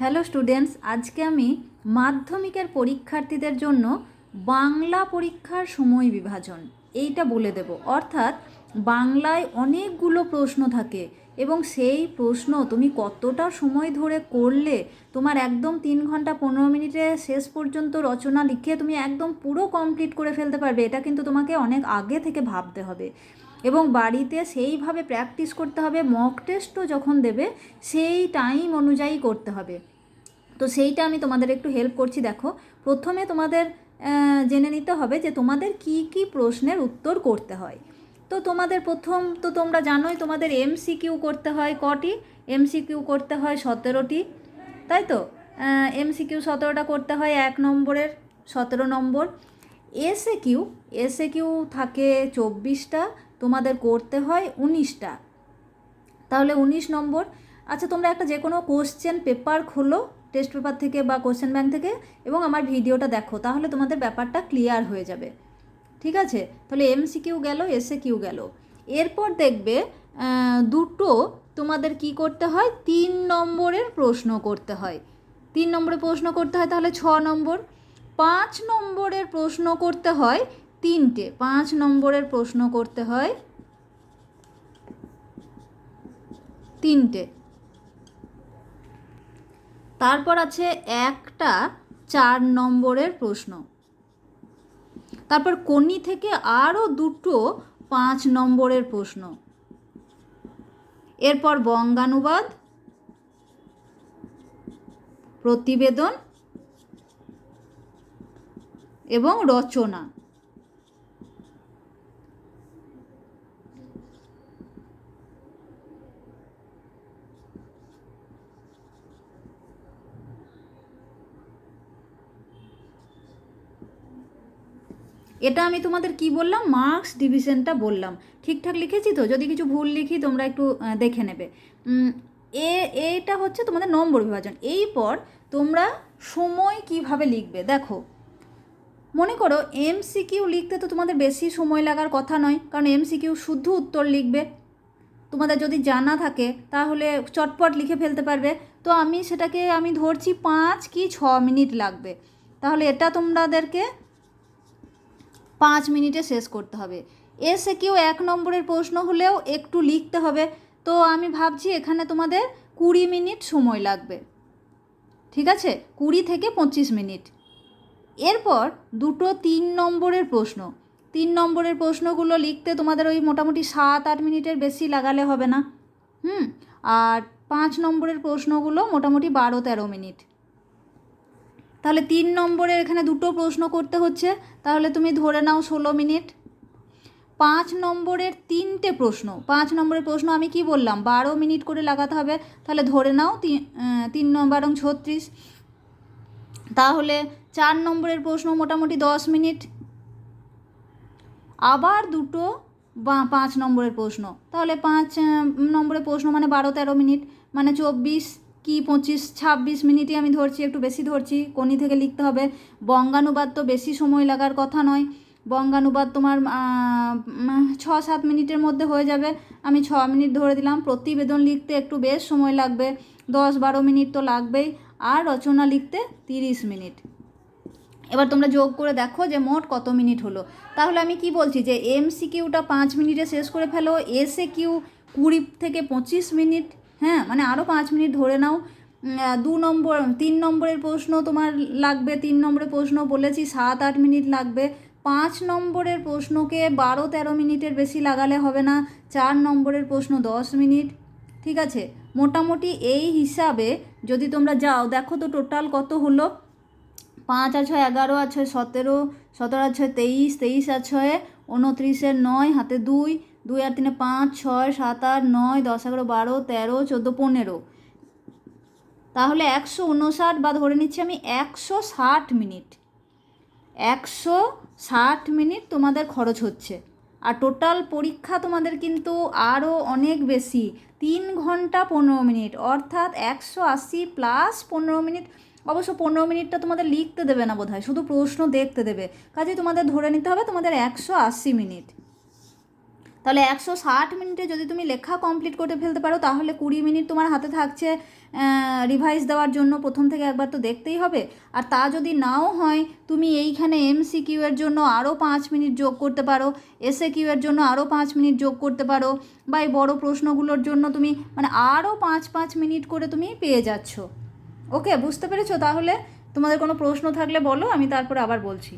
Hello students আজকে আমি মাধ্যমিকের পরীক্ষার্থীদের জন্য বাংলা পরীক্ষার সময় বিভাজন, এইটা বলে দেব। অর্থাৎ বাংলায় অনেকগুলো প্রশ্ন থাকে এবং সেই প্রশ্ন তুমি কতটা সময় ধরে করলে, তোমার একদম তিন ঘণ্টা পনেরো মিনিটে শেষ পর্যন্ত রচনা লিখে তুমি একদম পুরো কমপ্লিট করে ফেলতে পারবে, এটা কিন্তু তোমাকে অনেক আগে থেকে ভাবতে হবে। এবং বাড়িতে সেইভাবে প্র্যাকটিস করতে হবে মক টেস্টও যখন দেবে, সেই টাইম অনুযায়ী করতে হবে। তো সেইটা আমি তোমাদের একটু হেল্প করছি, দেখো। প্রথমে তোমাদের জেনে নিতে হবে যে তোমাদের কি কি প্রশ্নের উত্তর করতে হয়। তো তোমাদের প্রথম, তো তোমরা জানোই তোমাদের এমসিকিউ করতে হয় কটি? এমসিকিউ করতে হয় সতেরোটি, তাই তো? এমসিকিউ সতেরোটা করতে হয় এক নম্বরের, সতেরো নম্বর। এসে কিউ এসে কিউ থাকে চব্বিশটা তোমাদের করতে হয় উনিশটা। তাহলে উনিশ নম্বর আচ্ছা তোমরা একটা যে কোনো কোশ্চেন পেপার খোলো টেস্ট পেপার থেকে বা কোশ্চেন ব্যাংক থেকে, এবং আমার ভিডিওটা দেখো, তাহলে তোমাদের ব্যাপারটা ক্লিয়ার হয়ে যাবে। ঠিক আছে? তাহলে এমসি কিউ গেল এসে কিউ গেল। এরপর দেখবে দুটো তোমাদের কি করতে হয়? তিন নম্বরের প্রশ্ন করতে হয়। তিন নম্বরে প্রশ্ন করতে হয়, তাহলে ছ নম্বর। পাঁচ নম্বরের প্রশ্ন করতে হয় তিনটে, পাঁচ নম্বরের প্রশ্ন করতে হয়। তিনটে। তারপর আছে একটা, চার নম্বরের প্রশ্ন। তারপর কন্যি থেকে আরও দুটো, পাঁচ নম্বরের প্রশ্ন। এরপর বঙ্গানুবাদ, প্রতিবেদন এবং রচনা। এটা আমি তোমাদের কি বললাম? মার্কস ডিভিশনটা বললাম। ঠিকঠাক লিখেছি তো? যদি কিছু ভুল লিখি, তোমরা একটু দেখে নেবে। এ, এটা হচ্ছে তোমাদের নম্বর বিভাজন। এই পর তোমরা সময় কীভাবে লিখবে? দেখো, মনে করো এমসিকিউ লিখতে তো তোমাদের বেশি সময় লাগার কথা নয়, কারণ এমসিকিউ শুদ্ধ উত্তর লিখবে। তোমাদের যদি জানা থাকে, তাহলে চটপট লিখে ফেলতে পারবে। তো আমি সেটাকে, আমি ধরছি পাঁচ কি ছ মিনিট লাগবে। তাহলে এটা তোমাদেরকে পাঁচ মিনিটে শেষ করতে হবে। এসে কেউ এক নম্বরের প্রশ্ন হলেও একটু লিখতে হবে। তো আমি ভাবছি এখানে তোমাদের কুড়ি মিনিট সময় লাগবে। ঠিক আছে? কুড়ি থেকে পঁচিশ মিনিট। এরপর দুটো তিন নম্বরের প্রশ্ন। তিন নম্বরের প্রশ্নগুলো লিখতে তোমাদের ওই মোটামুটি সাত আট মিনিটের বেশি লাগালে হবে না। হুম? আর পাঁচ নম্বরের প্রশ্নগুলো মোটামুটি বারো তেরো মিনিট। তাহলে তিন নম্বরের এখানে দুটো প্রশ্ন করতে হচ্ছে। তাহলে তুমি ধরে নাও ষোলো মিনিট। পাঁচ নম্বরের তিনটে প্রশ্ন। পাঁচ নম্বরের প্রশ্ন আমি কি বললাম? বারো মিনিট করে লাগাতে হবে। তাহলে ধরে নাও তিন তিন নম্বর ছত্রিশ। তাহলে চার নম্বরের প্রশ্ন মোটামুটি দশ মিনিট। আবার দুটো বা পাঁচ নম্বরের প্রশ্ন। তাহলে পাঁচ নম্বরের প্রশ্ন মানে বারো তেরো মিনিট মানে চব্বিশ কি পঁচিশ, ছাব্বিশ মিনিটই আমি ধরছি, একটু বেশি ধরছি, কোনি থেকে লিখতে হবে। বঙ্গানুবাদ তো বেশি সময় লাগার কথা নয়। বঙ্গানুবাদ তোমার ছ, সাত মিনিটের মধ্যে হয়ে যাবে। আমি ছ মিনিট ধরে দিলাম। প্রতিবেদন লিখতে একটু বেশ সময় লাগবে। দশ, বারো মিনিট তো লাগবেই। আর রচনা লিখতে তিরিশ মিনিট। এবার তোমরা যোগ করে দেখো যে মোট কত মিনিট হলো। তাহলে আমি কি বলছি যে এমসিকিউটা পাঁচ মিনিটে শেষ করে ফেলো। এসে কিউ কুড়ি থেকে পঁচিশ মিনিট। হ্যাঁ মানে আরও পাঁচ মিনিট ধরে নাও। দু নম্বর, তিন নম্বরের প্রশ্ন তোমার লাগবে, তিন নম্বরের প্রশ্ন বলেছি, সাত আট মিনিট লাগবে। পাঁচ নম্বরের প্রশ্নকে বারো তেরো মিনিটের বেশি লাগালে হবে না, চার নম্বরের প্রশ্ন দশ মিনিট। ঠিক আছে? মোটামুটি এই হিসাবে যদি তোমরা যাও, দেখো তো টোটাল কত হলো। পাঁচ আর ছয় এগারো, আর ছয় সতেরো সতেরো আর ছয় তেইশ তেইশ আর ছয় উনত্রিশের নয়, হাতে দুই দুই আর তিনে পাঁচ ছয় সাত আট নয় দশ এগারো বারো তেরো চোদ্দ পনেরো। তাহলে একশো উনষাট বা ধরে নিচ্ছি আমি একশো ষাট মিনিট। একশো ষাট মিনিট তোমাদের খরচ হচ্ছে। আর টোটাল পরীক্ষা তোমাদের কিন্তু আরও অনেক বেশি। তিন ঘণ্টা পনেরো মিনিট। অর্থাৎ একশো আশি প্লাস পনেরো মিনিট। অবশ্য পনেরো মিনিটটা তোমাদের লিখতে দেবে না বোধহয়। শুধু প্রশ্ন দেখতে দেবে। কাজে তোমাদের ধরে নিতে হবে তোমাদের একশো আশি মিনিট। তাহলে একশো ষাট মিনিটে যদি তুমি লেখা কমপ্লিট করে ফেলতে পারো, তাহলে কুড়ি মিনিট তোমার হাতে থাকছে রিভাইজ দেওয়ার জন্য প্রথম থেকে একবার তো দেখতেই হবে। আর তা যদি নাও হয়, তুমি এইখানে এমসি কিউ এর জন্য আরও পাঁচ মিনিট যোগ করতে পারো এসএ কিউ এর জন্য আরও পাঁচ মিনিট যোগ করতে পারো, বা এই বড়ো প্রশ্নগুলোর জন্য তুমি মানে আরও পাঁচ পাঁচ মিনিট করে তুমি পেয়ে যাচ্ছ। ওকে বুঝতে পেরেছ? তাহলে তোমাদের কোনো প্রশ্ন থাকলে বলো, আমি তারপরে আবার বলছি।